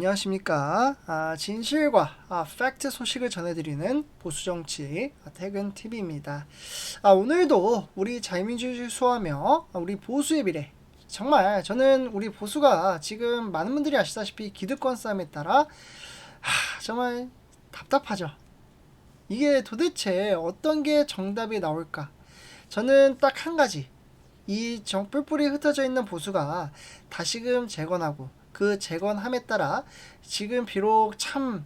안녕하십니까. 아, 진실과 아, 팩트 소식을 전해드리는 보수정치 아, 퇴근TV입니다. 아, 오늘도 우리 자유민주주의 수하며 아, 우리 보수의 미래 정말 저는 우리 보수가 지금 많은 분들이 아시다시피 기득권 싸움에 따라 하, 정말 답답하죠. 이게 도대체 어떤 게 정답이 나올까? 저는 딱 한 가지. 이 정, 뿔뿔이 흩어져 있는 보수가 다시금 재건하고 그 재건함에 따라 지금 비록 참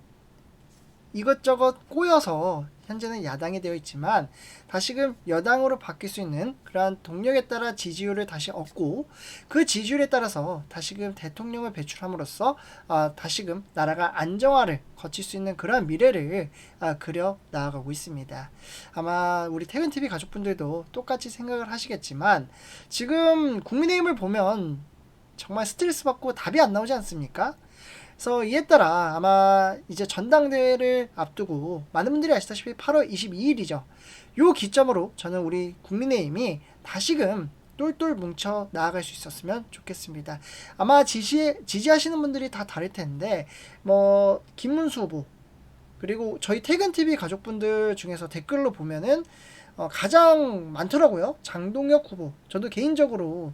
이것저것 꼬여서 현재는 야당이 되어 있지만 다시금 여당으로 바뀔 수 있는 그러한 동력에 따라 지지율을 다시 얻고 그 지지율에 따라서 다시금 대통령을 배출함으로써 아, 다시금 나라가 안정화를 거칠 수 있는 그러한 미래를 아, 그려 나아가고 있습니다. 아마 우리 퇴근TV 가족분들도 똑같이 생각을 하시겠지만 지금 국민의힘을 보면 정말 스트레스 받고 답이 안 나오지 않습니까? 그래서 이에 따라 아마 이제 전당대회를 앞두고 많은 분들이 아시다시피 8월 22일이죠. 요 기점으로 저는 우리 국민의힘이 다시금 똘똘 뭉쳐 나아갈 수 있었으면 좋겠습니다. 아마 지지, 지지하시는 분들이 다 다를 텐데, 뭐, 김문수 후보, 그리고 저희 퇴근TV 가족분들 중에서 댓글로 보면은, 어, 가장 많더라고요. 장동혁 후보. 저도 개인적으로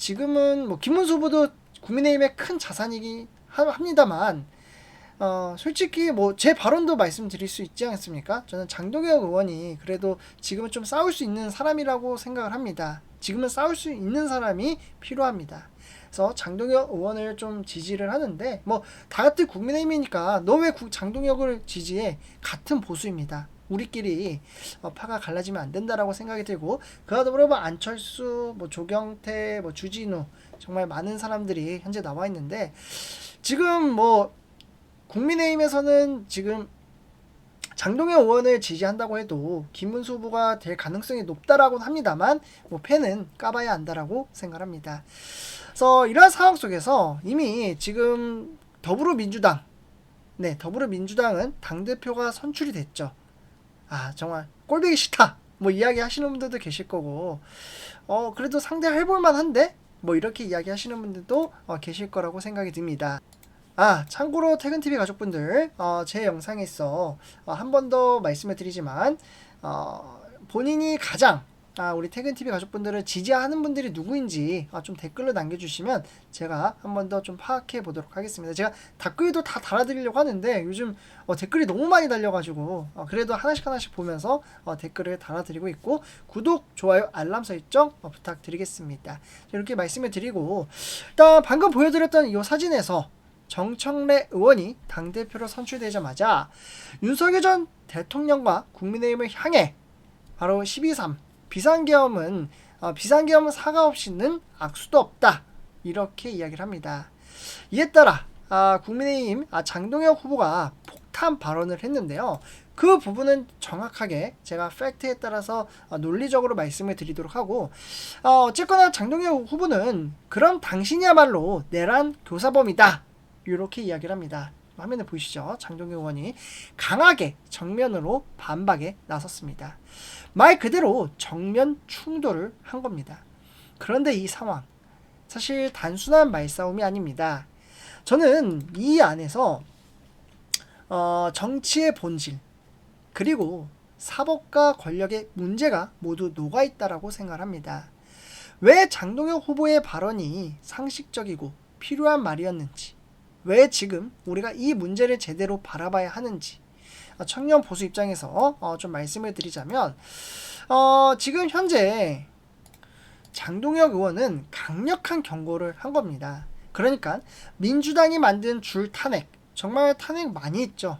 지금은 뭐 김문수 후보도 국민의힘의 큰 자산이긴 합니다만 어, 솔직히 뭐 제 발언도 말씀드릴 수 있지 않습니까? 저는 장동혁 의원이 그래도 지금은 좀 싸울 수 있는 사람이라고 생각을 합니다. 지금은 싸울 수 있는 사람이 필요합니다. 그래서 장동혁 의원을 좀 지지를 하는데 뭐 다 같은 국민의힘이니까 너 왜 장동혁을 지지해? 같은 보수입니다. 우리끼리 어, 파가 갈라지면 안 된다라고 생각이 들고 그와 더불어 뭐 안철수, 뭐 조경태, 뭐 주진우 정말 많은 사람들이 현재 나와 있는데 지금 뭐 국민의힘에서는 지금 장동현 의원을 지지한다고 해도 김문수 후보가 될 가능성이 높다라고는 합니다만 뭐 패는 까봐야 한다라고 생각합니다. 그래서 이러한 상황 속에서 이미 지금 더불어민주당 네 더불어민주당은 당 대표가 선출이 됐죠. 아 정말 꼴보기 싫다. 뭐 이야기 하시는 분들도 계실 거고. 어 그래도 상대 해볼 만 한데? 뭐 이렇게 이야기 하시는 분들도 어, 계실 거라고 생각이 듭니다. 아 참고로 퇴근TV 가족분들 어, 제 영상에서 어, 한 번 더 말씀을 드리지만 어, 본인이 가장 아, 우리 퇴근TV 가족분들을 지지하는 분들이 누구인지 아, 좀 댓글로 남겨주시면 제가 한 번 더 좀 파악해 보도록 하겠습니다. 제가 댓글도 다 달아드리려고 하는데 요즘 어, 댓글이 너무 많이 달려가지고 어, 그래도 하나씩 하나씩 보면서 어, 댓글을 달아드리고 있고 구독, 좋아요, 알람 설정 어, 부탁드리겠습니다. 이렇게 말씀을 드리고 일단 방금 보여드렸던 이 사진에서 정청래 의원이 당대표로 선출되자마자 윤석열 전 대통령과 국민의힘을 향해 바로 12.3 비상계엄은 어, 비상계엄은 사과 없이는 악수도 없다 이렇게 이야기를 합니다. 이에 따라 아, 국민의힘 아, 장동혁 후보가 폭탄 발언을 했는데요. 그 부분은 정확하게 제가 팩트에 따라서 어, 논리적으로 말씀을 드리도록 하고 어, 어쨌거나 장동혁 후보는 그럼 당신이야말로 내란 교사범이다 이렇게 이야기를 합니다. 화면에 보이시죠? 장동혁 의원이 강하게 정면으로 반박에 나섰습니다. 말 그대로 정면 충돌을 한 겁니다. 그런데 이 상황 사실 단순한 말싸움이 아닙니다. 저는 이 안에서 어, 정치의 본질 그리고 사법과 권력의 문제가 모두 녹아 있다라고 생각합니다. 왜 장동혁 후보의 발언이 상식적이고 필요한 말이었는지, 왜 지금 우리가 이 문제를 제대로 바라봐야 하는지, 어, 청년 보수 입장에서 어, 좀 말씀을 드리자면 어, 지금 현재 장동혁 의원은 강력한 경고를 한 겁니다. 그러니까 민주당이 만든 줄 탄핵 정말 탄핵 많이 했죠.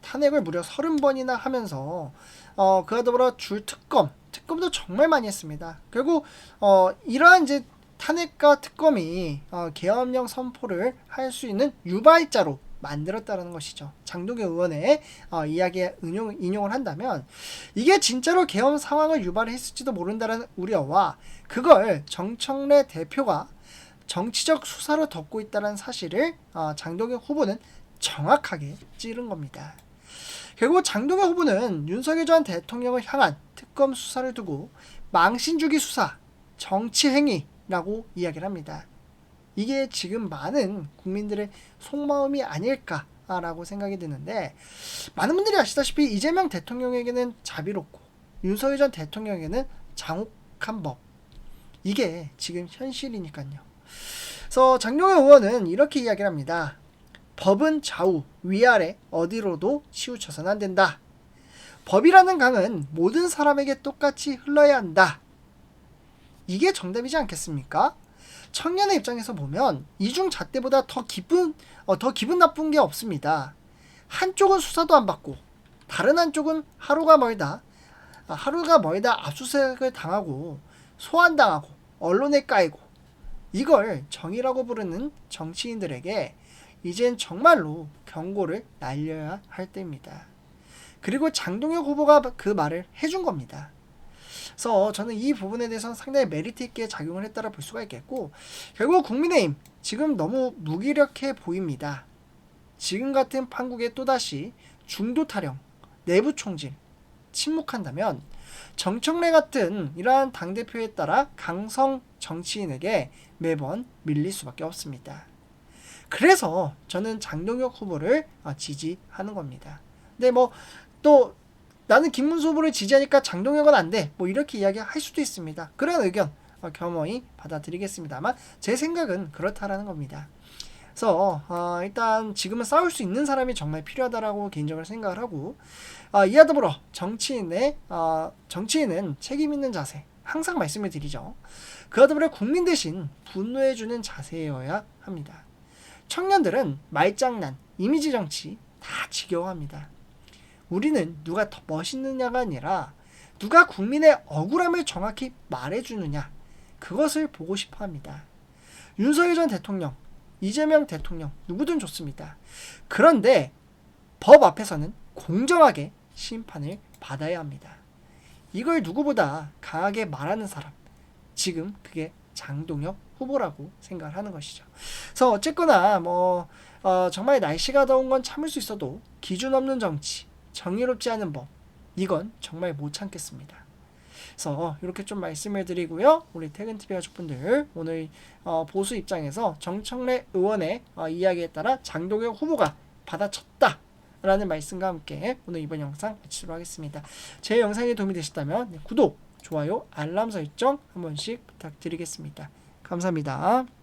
탄핵을 무려 30번이나 하면서 어, 그와 더불어 줄 특검 특검도 정말 많이 했습니다. 결국 어, 이러한 이제 탄핵과 특검이 어, 계엄령 선포를 할 수 있는 유발자로 만들었다는 것이죠. 장동현 의원의 어, 이야기에 인용, 인용을 한다면 이게 진짜로 계엄 상황을 유발했을지도 모른다는 우려와 그걸 정청래 대표가 정치적 수사로 덮고 있다는 사실을 어, 장동현 후보는 정확하게 찌른 겁니다. 결국 장동현 후보는 윤석열 전 대통령을 향한 특검 수사를 두고 망신주기 수사, 정치행위 라고 이야기를 합니다. 이게 지금 많은 국민들의 속마음이 아닐까라고 생각이 드는데 많은 분들이 아시다시피 이재명 대통령에게는 자비롭고 윤석열 전 대통령에게는 장혹한 법 이게 지금 현실이니까요. 그래서 장용현 의원은 이렇게 이야기를 합니다. 법은 좌우 위아래 어디로도 치우쳐서는 안 된다. 법이라는 강은 모든 사람에게 똑같이 흘러야 한다. 이게 정답이지 않겠습니까? 청년의 입장에서 보면 이중 잣대보다 더 기분 어, 더 기분 나쁜 게 없습니다. 한쪽은 수사도 안 받고 다른 한쪽은 하루가 멀다 아, 하루가 멀다 압수수색을 당하고 소환당하고 언론에 까이고 이걸 정의라고 부르는 정치인들에게 이젠 정말로 경고를 날려야 할 때입니다. 그리고 장동혁 후보가 그 말을 해준 겁니다. 그래서 저는 이 부분에 대해서는 상당히 메리트 있게 작용을 했다라 볼 수가 있겠고 결국 국민의힘 지금 너무 무기력해 보입니다. 지금 같은 판국에 또다시 중도 타령, 내부 총질, 침묵한다면 정청래 같은 이러한 당대표에 따라 강성 정치인에게 매번 밀릴 수밖에 없습니다. 그래서 저는 장동혁 후보를 어, 지지하는 겁니다. 근데 뭐 또 나는 김문수 후보를 지지하니까 장동혁은 안 돼. 뭐 이렇게 이야기할 수도 있습니다. 그런 의견 어, 겸허히 받아들이겠습니다만 제 생각은 그렇다라는 겁니다. 그래서 어, 일단 지금은 싸울 수 있는 사람이 정말 필요하다라고 개인적으로 생각을 하고 어, 이와 더불어 정치인의 어, 정치인은 책임 있는 자세 항상 말씀을 드리죠. 그와 더불어 국민 대신 분노해주는 자세여야 합니다. 청년들은 말장난, 이미지 정치 다 지겨워합니다. 우리는 누가 더 멋있느냐가 아니라 누가 국민의 억울함을 정확히 말해주느냐 그것을 보고 싶어 합니다. 윤석열 전 대통령, 이재명 대통령 누구든 좋습니다. 그런데 법 앞에서는 공정하게 심판을 받아야 합니다. 이걸 누구보다 강하게 말하는 사람 지금 그게 장동혁 후보라고 생각을 하는 것이죠. 그래서 어쨌거나 뭐 어, 정말 날씨가 더운 건 참을 수 있어도 기준 없는 정치 정의롭지 않은 법 이건 정말 못 참겠습니다. 그래서 이렇게 좀 말씀을 드리고요. 우리 퇴근TV 가족분들 오늘 어, 보수 입장에서 정청래 의원의 어, 이야기에 따라 장동혁 후보가 받아쳤다. 라는 말씀과 함께 오늘 이번 영상 마치도록 하겠습니다. 제 영상이 도움이 되셨다면 네, 구독, 좋아요, 알람 설정 한 번씩 부탁드리겠습니다. 감사합니다.